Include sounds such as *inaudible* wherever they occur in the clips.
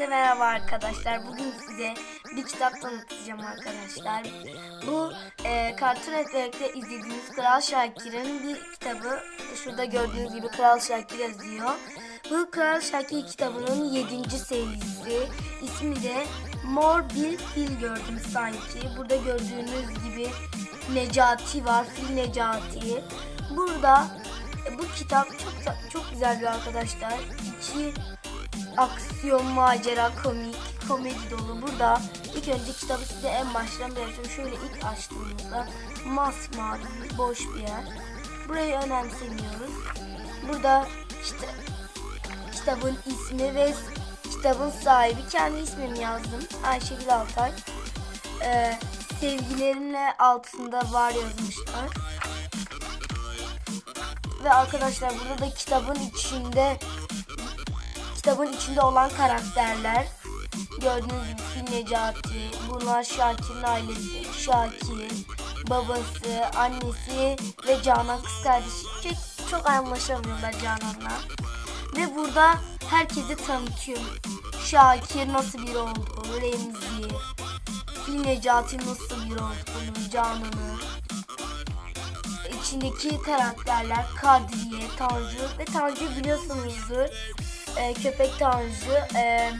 Hepinize merhaba arkadaşlar. Bugün size bir kitap tanıtacağım arkadaşlar. Bu e, Cartoon Network'te izlediğiniz Kral Şakir'in bir kitabı. Şurada gördüğünüz gibi Kral Şakir yazıyor. Bu Kral Şakir kitabının 7. serisi. İsmi de Mor bir fil gördüm sanki. Burada gördüğünüz gibi Necati var. Fil Necati. Burada e, bu kitap çok çok güzel bir arkadaşlar. İki aksiyon, macera, komik, komedi dolu. Burada ilk önce kitabı size en baştan belirtiyorum. Şöyle ilk açtığımızda masmavi, boş bir yer. Burayı önemsemiyoruz. Burada kita- kitabın ismi ve kitabın sahibi kendi ismimi yazdım. Ayşegül Altay. Ee, sevgilerimle altında var yazmışlar. Ve arkadaşlar burada da kitabın içinde kitabın içinde olan karakterler gördüğünüz gibi Fil Necati, bunlar Şakir'in ailesi, Şakir, babası, annesi ve Canan kız kardeşi. Çok, çok anlaşamıyorlar Canan'la. Ve burada herkesi tanıtıyor. Şakir nasıl biri olduğunu, Remzi, Fil Necati nasıl biri olduğunu, Canan'ı, içindeki karakterler Kadriye, Tanju ve Tanju biliyorsunuzdur. Ee, köpek Tanju e,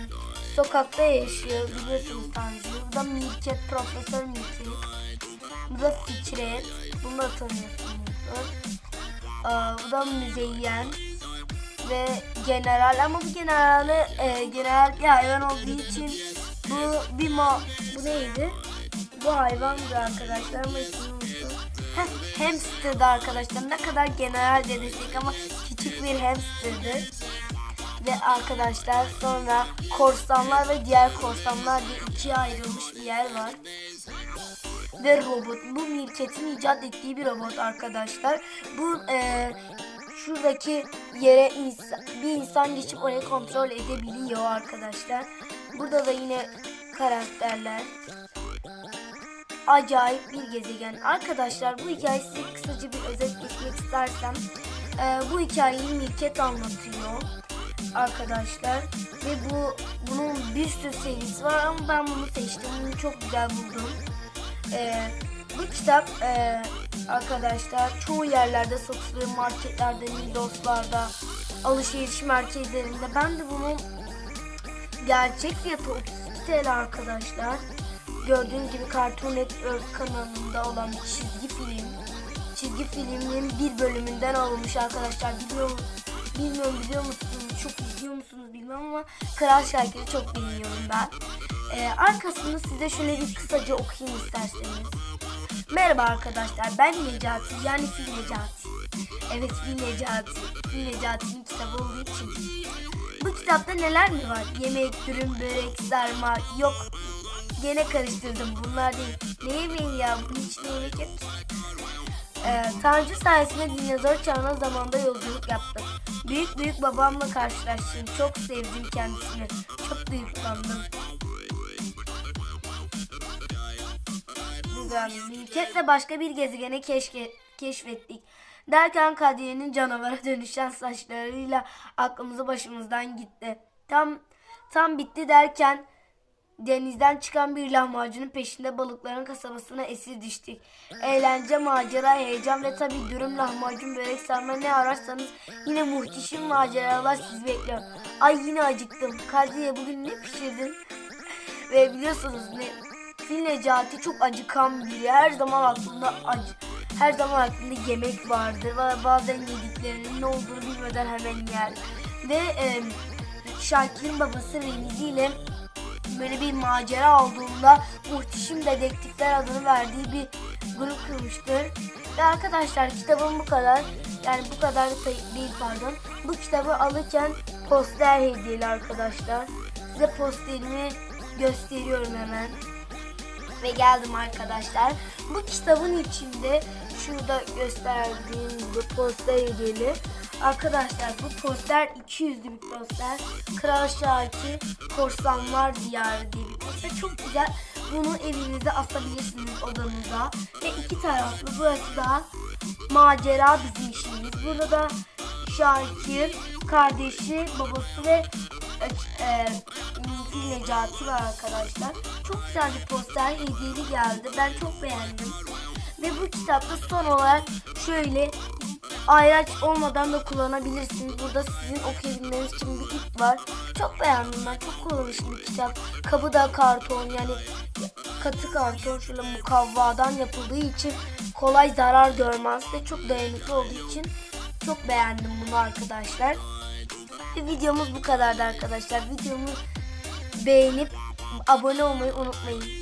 sokakta yaşıyor biliyorsunuz Tanju. Bu da Mirket, Profesör Mirket. Bu da Fikret. Bunu da tanıyorsunuzdur. Ee, bu da Müzeyyen ve General ama bu generali e, general bir hayvan olduğu için bu bir ma bu neydi? Bu hayvandı arkadaşlar ama hamsterdı arkadaşlar. Ne kadar general dedik ama küçük bir hamsterdı. Ve arkadaşlar sonra korsanlar ve diğer korsanlar diye ikiye ayrılmış bir yer var. Ve robot. Bu Mirket'in icat ettiği bir robot arkadaşlar. Bu e, şuradaki yere insan, bir insan geçip orayı kontrol edebiliyor arkadaşlar. Burada da yine karakterler acayip bir gezegen. Arkadaşlar bu hikayeyi size kısaca bir özet geçmek istersem e, bu hikayeyi Mirket anlatıyor arkadaşlar ve bu bunun bir sürü serisi var ama ben bunu seçtim. Bunu çok güzel buldum. E, bu kitap e, arkadaşlar çoğu yerlerde satılıyor. Marketlerde, Migros'larda, alışveriş merkezlerinde. Ben de bunun gerçek fiyatı 32 TL arkadaşlar. Gördüğünüz gibi Cartoon Network kanalında olan çizgi film. Çizgi filmin bir bölümünden alınmış arkadaşlar. Biliyor, bilmiyorum biliyor musunuz? Çok biliyor musunuz bilmem ama Kral Şakir'i çok beğeniyorum ben. Ee, arkasını size şöyle bir kısaca okuyayım isterseniz. Merhaba arkadaşlar ben Necati yani Fil Necati. Evet Fil Necati. Fil Necati'nin kitabı olduğu için. Bu kitapta neler mi var? Yemek, dürüm, börek, sarma yok Gene karıştırdım. Bunlar değil. Ne yemeği ya? Bunun içine yemek yok. Ee, Tanrı sayesinde dinozor çağına zamanda yolculuk yaptım. Büyük büyük babamla karşılaştım. Çok sevdim kendisini. Çok duygulandım. Güzel. Milketle başka bir gezegeni keşke, keşfettik. Derken Kadriye'nin canavara *laughs* dönüşen saçlarıyla aklımızı başımızdan gitti. Tam tam bitti derken denizden çıkan bir lahmacunun peşinde balıkların kasabasına esir düştük. Eğlence, macera, heyecan ve tabi dürüm, lahmacun, börek, sarma ne ararsanız yine muhteşem maceralar sizi bekliyor. Ay yine acıktım. Kadriye bugün ne pişirdin? *laughs* ve biliyorsunuz ne Fil Necati çok acıkan biri. Her zaman aklında acı her zaman aklında yemek vardır. Bazen yediklerinin ne olduğunu bilmeden hemen yer. Ve e, Şakir'in babası Remzi ile böyle bir macera olduğunda muhteşem dedektifler adını verdiği bir grup kurmuştur. Ve arkadaşlar kitabım bu kadar. Yani bu kadar değil pardon. Bu kitabı alırken poster hediyeli arkadaşlar. Size posterimi gösteriyorum hemen. Ve geldim arkadaşlar. Bu kitabın içinde şurada gösterdiğim bu poster hediyeli. Arkadaşlar bu poster 200'lü bir poster. Kral Şakir Korsanlar Diyarı diye bir poster. Çok güzel. Bunu evinize asabilirsiniz odanıza. Ve iki taraflı. Burası da macera bizim işimiz. Burada da Şakir, kardeşi, babası ve e, e, Necati var arkadaşlar. Çok güzel bir poster hediyeli geldi. Ben çok beğendim. Ve bu kitapta son olarak şöyle ayraç olmadan da kullanabilirsiniz. Burada sizin okuyabilmeniz için bir ip var. Çok beğendim ben. Çok kullanışlı bir kitap. Kabı da karton yani katı karton şöyle mukavvadan yapıldığı için kolay zarar görmez ve çok dayanıklı olduğu için çok beğendim bunu arkadaşlar. Ve videomuz bu kadardı arkadaşlar. Videomu beğenip abone olmayı unutmayın.